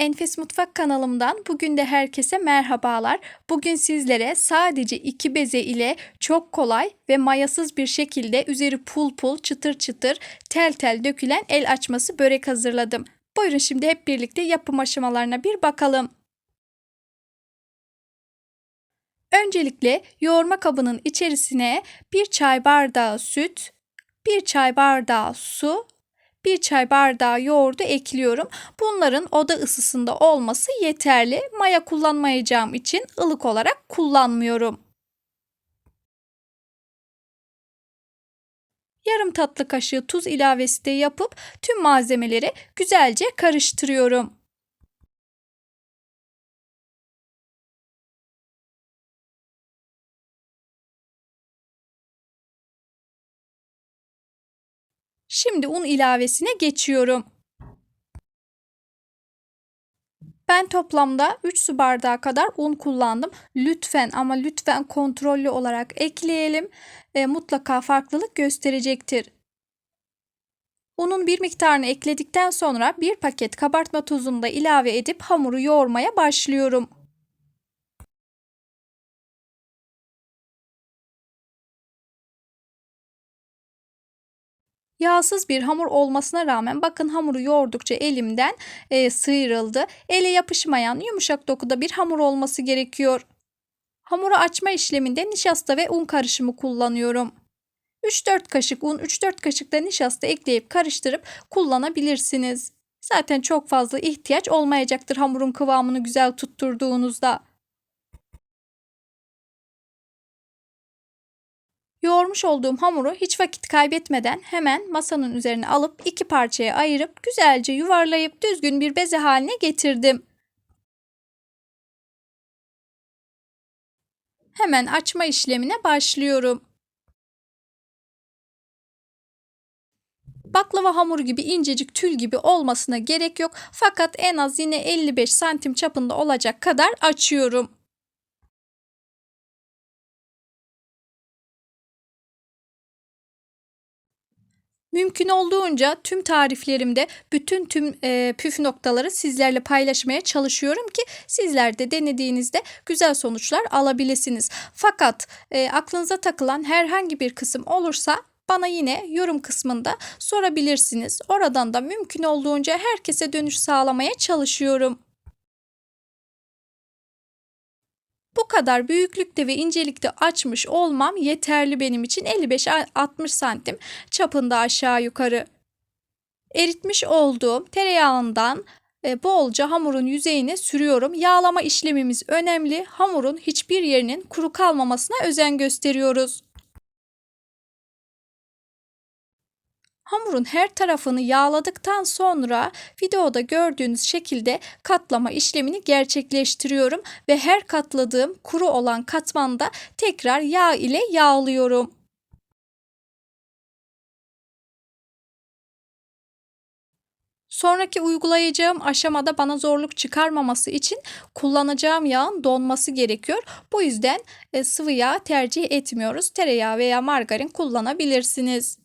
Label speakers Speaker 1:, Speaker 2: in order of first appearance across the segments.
Speaker 1: Enfes Mutfak kanalımdan bugün de herkese merhabalar. Bugün sizlere sadece iki beze ile çok kolay ve mayasız bir şekilde üzeri pul pul çıtır çıtır tel tel dökülen el açması börek hazırladım. Buyurun şimdi hep birlikte yapım aşamalarına bir bakalım. Öncelikle yoğurma kabının içerisine bir çay bardağı süt, bir çay bardağı su 1 çay bardağı yoğurdu ekliyorum. Bunların oda ısısında olması yeterli. Maya kullanmayacağım için ılık olarak kullanmıyorum. Yarım tatlı kaşığı tuz ilavesi de yapıp tüm malzemeleri güzelce karıştırıyorum. Şimdi un ilavesine geçiyorum. Ben toplamda 3 su bardağı kadar un kullandım. Lütfen ama lütfen kontrollü olarak ekleyelim. E, mutlaka farklılık gösterecektir. Unun bir miktarını ekledikten sonra bir paket kabartma tozunu da ilave edip hamuru yoğurmaya başlıyorum. Yağsız bir hamur olmasına rağmen bakın hamuru yoğurdukça elimden e, sıyrıldı. Ele yapışmayan yumuşak dokuda bir hamur olması gerekiyor. Hamuru açma işleminde nişasta ve un karışımı kullanıyorum. 3-4 kaşık un, 3-4 kaşık da nişasta ekleyip karıştırıp kullanabilirsiniz. Zaten çok fazla ihtiyaç olmayacaktır hamurun kıvamını güzel tutturduğunuzda. Yoğurmuş olduğum hamuru hiç vakit kaybetmeden hemen masanın üzerine alıp iki parçaya ayırıp güzelce yuvarlayıp düzgün bir beze haline getirdim. Hemen açma işlemine başlıyorum. Baklava hamuru gibi incecik tül gibi olmasına gerek yok. Fakat en az yine 55 santim çapında olacak kadar açıyorum. Mümkün olduğunca tüm tariflerimde bütün tüm e, püf noktaları sizlerle paylaşmaya çalışıyorum ki sizler de denediğinizde güzel sonuçlar alabilirsiniz. Fakat e, aklınıza takılan herhangi bir kısım olursa bana yine yorum kısmında sorabilirsiniz. Oradan da mümkün olduğunca herkese dönüş sağlamaya çalışıyorum. Bu kadar büyüklükte ve incelikte açmış olmam yeterli benim için 55-60 santim çapında aşağı yukarı. Eritmiş olduğum tereyağından e, bolca hamurun yüzeyine sürüyorum. Yağlama işlemimiz önemli. Hamurun hiçbir yerinin kuru kalmamasına özen gösteriyoruz. Hamurun her tarafını yağladıktan sonra videoda gördüğünüz şekilde katlama işlemini gerçekleştiriyorum ve her katladığım kuru olan katmanda tekrar yağ ile yağlıyorum. Sonraki uygulayacağım aşamada bana zorluk çıkarmaması için kullanacağım yağın donması gerekiyor. Bu yüzden e, sıvı yağ tercih etmiyoruz. Tereyağı veya margarin kullanabilirsiniz.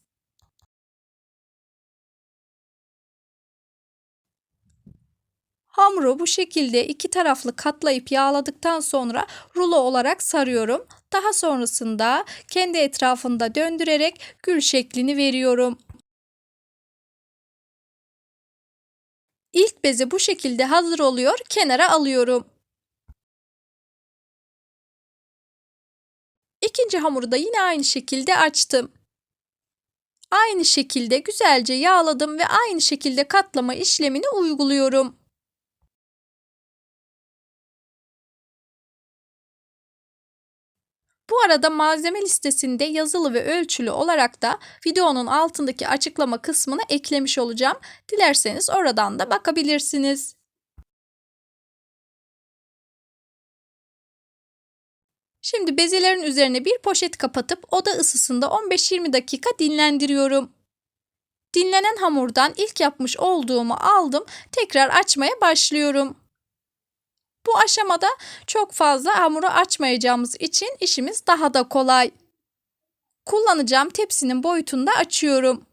Speaker 1: Hamuru bu şekilde iki taraflı katlayıp yağladıktan sonra rulo olarak sarıyorum. Daha sonrasında kendi etrafında döndürerek gül şeklini veriyorum. İlk bezi bu şekilde hazır oluyor. Kenara alıyorum. İkinci hamuru da yine aynı şekilde açtım. Aynı şekilde güzelce yağladım ve aynı şekilde katlama işlemini uyguluyorum. Bu arada malzeme listesinde yazılı ve ölçülü olarak da videonun altındaki açıklama kısmına eklemiş olacağım. Dilerseniz oradan da bakabilirsiniz. Şimdi bezelerin üzerine bir poşet kapatıp oda ısısında 15-20 dakika dinlendiriyorum. Dinlenen hamurdan ilk yapmış olduğumu aldım. Tekrar açmaya başlıyorum. Bu aşamada çok fazla hamuru açmayacağımız için işimiz daha da kolay. Kullanacağım tepsinin boyutunda açıyorum.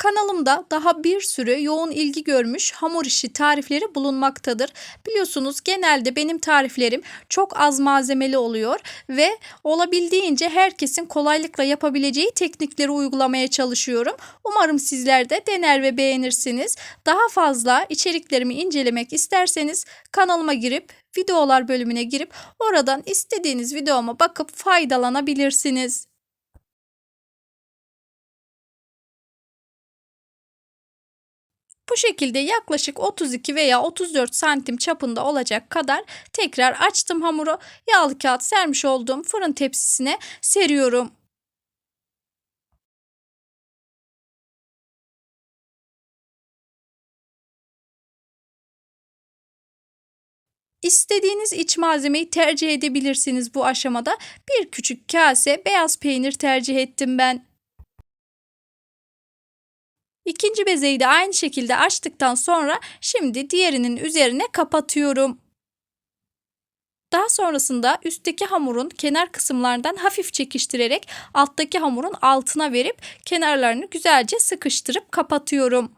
Speaker 1: Kanalımda daha bir sürü yoğun ilgi görmüş hamur işi tarifleri bulunmaktadır. Biliyorsunuz genelde benim tariflerim çok az malzemeli oluyor ve olabildiğince herkesin kolaylıkla yapabileceği teknikleri uygulamaya çalışıyorum. Umarım sizler de dener ve beğenirsiniz. Daha fazla içeriklerimi incelemek isterseniz kanalıma girip videolar bölümüne girip oradan istediğiniz videoma bakıp faydalanabilirsiniz. Bu şekilde yaklaşık 32 veya 34 santim çapında olacak kadar tekrar açtım hamuru. Yağlı kağıt sermiş olduğum fırın tepsisine seriyorum. İstediğiniz iç malzemeyi tercih edebilirsiniz bu aşamada. Bir küçük kase beyaz peynir tercih ettim ben. İkinci bezeyi de aynı şekilde açtıktan sonra şimdi diğerinin üzerine kapatıyorum. Daha sonrasında üstteki hamurun kenar kısımlarından hafif çekiştirerek alttaki hamurun altına verip kenarlarını güzelce sıkıştırıp kapatıyorum.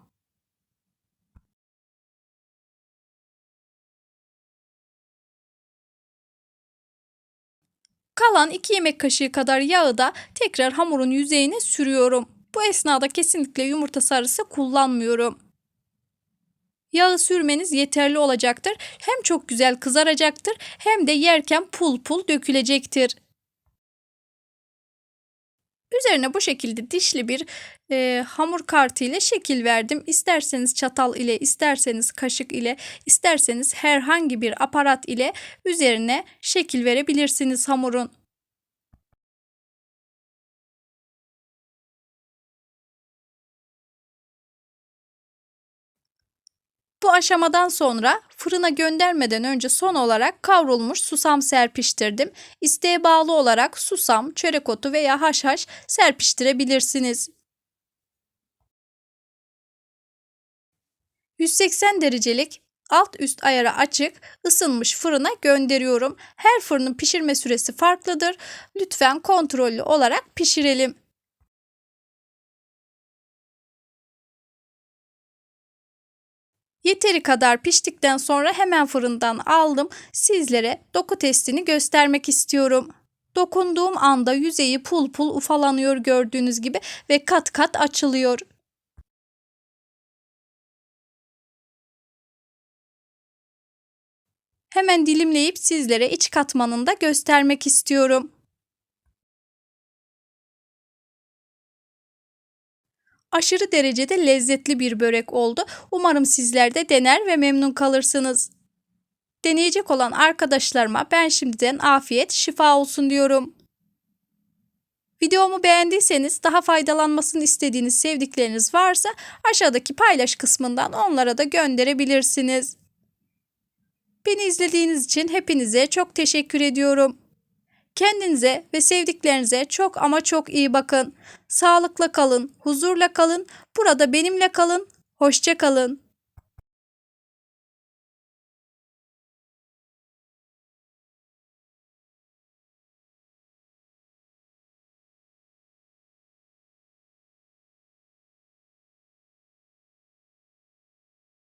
Speaker 1: Kalan 2 yemek kaşığı kadar yağı da tekrar hamurun yüzeyine sürüyorum. Bu esnada kesinlikle yumurta sarısı kullanmıyorum. Yağı sürmeniz yeterli olacaktır. Hem çok güzel kızaracaktır hem de yerken pul pul dökülecektir. Üzerine bu şekilde dişli bir e, hamur kartı ile şekil verdim. İsterseniz çatal ile, isterseniz kaşık ile, isterseniz herhangi bir aparat ile üzerine şekil verebilirsiniz hamurun. Bu aşamadan sonra fırına göndermeden önce son olarak kavrulmuş susam serpiştirdim. İsteğe bağlı olarak susam, çörek otu veya haşhaş serpiştirebilirsiniz. 180 derecelik alt üst ayarı açık ısınmış fırına gönderiyorum. Her fırının pişirme süresi farklıdır. Lütfen kontrollü olarak pişirelim. Yeteri kadar piştikten sonra hemen fırından aldım. Sizlere doku testini göstermek istiyorum. Dokunduğum anda yüzeyi pul pul ufalanıyor gördüğünüz gibi ve kat kat açılıyor. Hemen dilimleyip sizlere iç katmanını da göstermek istiyorum. Aşırı derecede lezzetli bir börek oldu. Umarım sizler de dener ve memnun kalırsınız. Deneyecek olan arkadaşlarıma ben şimdiden afiyet, şifa olsun diyorum. Videomu beğendiyseniz daha faydalanmasını istediğiniz sevdikleriniz varsa aşağıdaki paylaş kısmından onlara da gönderebilirsiniz. Beni izlediğiniz için hepinize çok teşekkür ediyorum. Kendinize ve sevdiklerinize çok ama çok iyi bakın. Sağlıkla kalın, huzurla kalın, burada benimle kalın. Hoşça kalın.